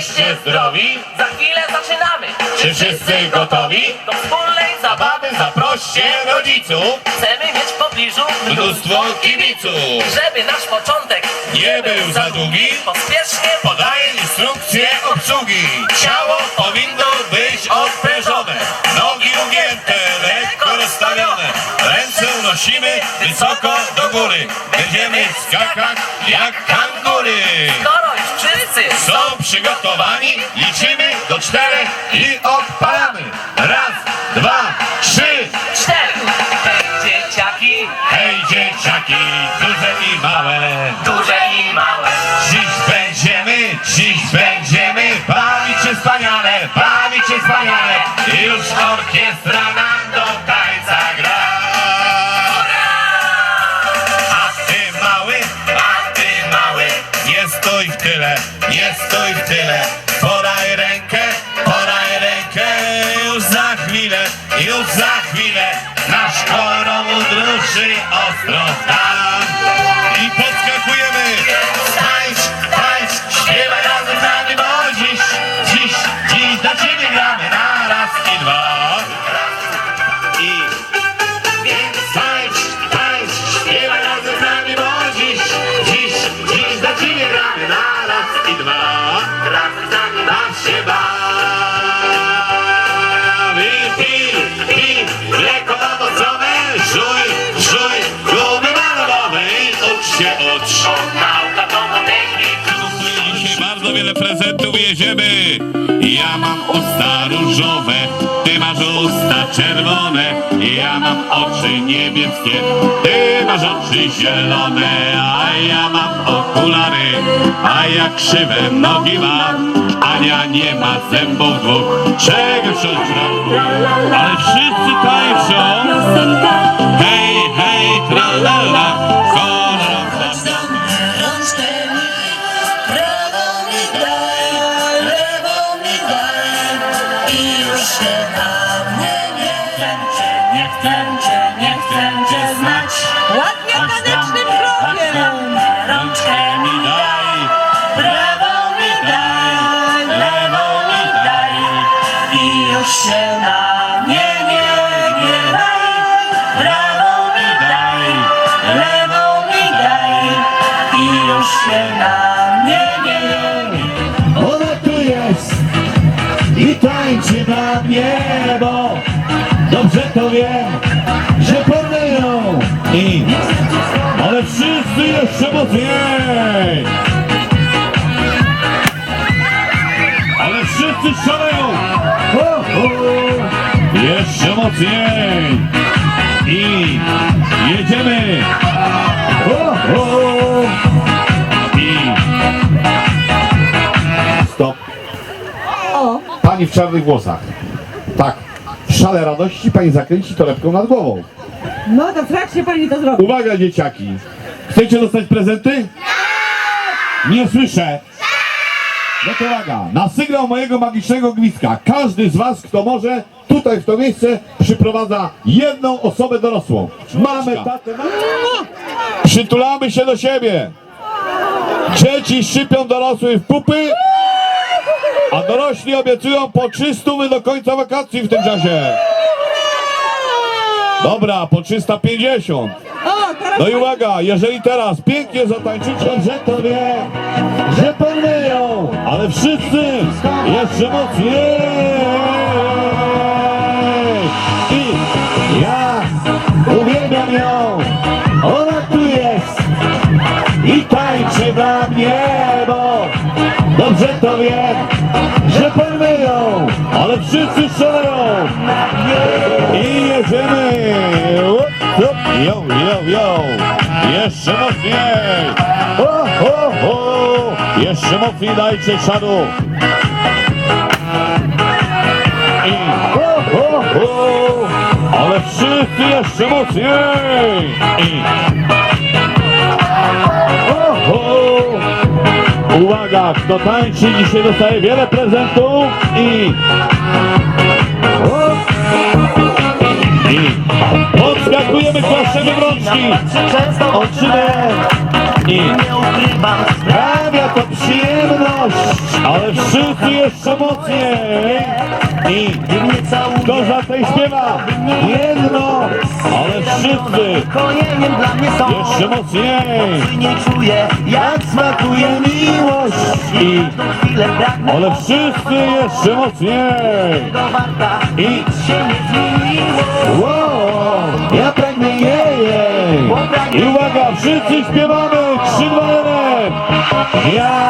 Jesteście zdrowi? Za chwilę zaczynamy! Czy wszyscy gotowi? Do wspólnej zabawy zaproście rodziców, chcemy mieć w pobliżu mnóstwo kibiców. Żeby nasz początek Nie był za długi, Pospiesznie podaję instrukcję obsługi. Ciało powinno być odprężone, nogi ugięte, lekko rozstawione. Ręce unosimy wysoko do góry. Będziemy skakać jak kangury. Wszyscy Są przygotowani, liczymy do czterech i odpalamy. Raz, dwa, trzy. cztery Hej dzieciaki, Hej dzieciaki, duże i małe. duże i małe Dziś będziemy, dziś będziemy bawić się wspaniale, bawić się wspaniale. Już orkiestra nam stój w tyle. Podaj rękę, podaj rękę, już za chwilę, już za chwilę. Nasz korowód ruszy ostro w prezentów jedziemy. Ja mam usta różowe, ty masz usta czerwone. Ja mam oczy niebieskie, ty masz oczy zielone. A ja mam okulary, a ja krzywe nogi mam. Ania nie ma zębów dwóch, czego roku. Ale wszyscy tańczą. Się na mnie nie kręcie, nie kręcie, nie kręcie znać. Ładnie tanecznym krokiem, rączkę mi daj, prawą mi daj, lewą mi daj i już się na mnie nie gniewaj. Prawą mi daj, lewą mi daj i już się na tańczy na mnie, bo dobrze to wiem, że pomyją i ale wszyscy jeszcze mocniej. Ale wszyscy szaleją. Jeszcze mocniej. Pani w czarnych włosach. Tak. W szale radości pani zakręci torebką nad głową. No to w trakcie pani to zrobi. Uwaga dzieciaki. Chcecie dostać prezenty? Nie słyszę. No to uwaga. Na sygnał mojego magicznego gwizdka każdy z was, kto może, tutaj w to miejsce przyprowadza jedną osobę dorosłą. Mamy tatę, mamy... Przytulamy się do siebie. Dzieci szczypią dorosłych w pupy, a dorośli obiecują po 300 do końca wakacji w tym czasie. Dobra, po 350. O, teraz No i uwaga, jeżeli teraz pięknie zatańczycie, że to wie, że pomyją, ale wszyscy jeszcze mocniej. I ja uwielbiam ją, ona tu jest i tańczy dla mnie, bo dobrze to wiem, pomyją, ale wszyscy szaleją. I jedziemy! Yo, yo, yo! Jeszcze mocniej! Ho, ho, ho! Jeszcze mocniej dajcie czadu! I ho, ho, ho! Ale wszyscy jeszcze mocniej! I ho, ho! Uwaga, kto tańczy dzisiaj dostaje wiele prezentów i. I podskakujemy, klaszczemy w rączki. Oczymy i nie ukrywam sprawia to przyjemność, ale wszyscy jeszcze mocniej. I kto za tej śpiewa? Jedno, ale wszyscy jeszcze mocniej. Nie czuję jak smakuje miłość I, ale wszyscy jeszcze mocniej. I, wow, ja pragnę jej, jej. I uwaga, wszyscy śpiewamy, Yeah.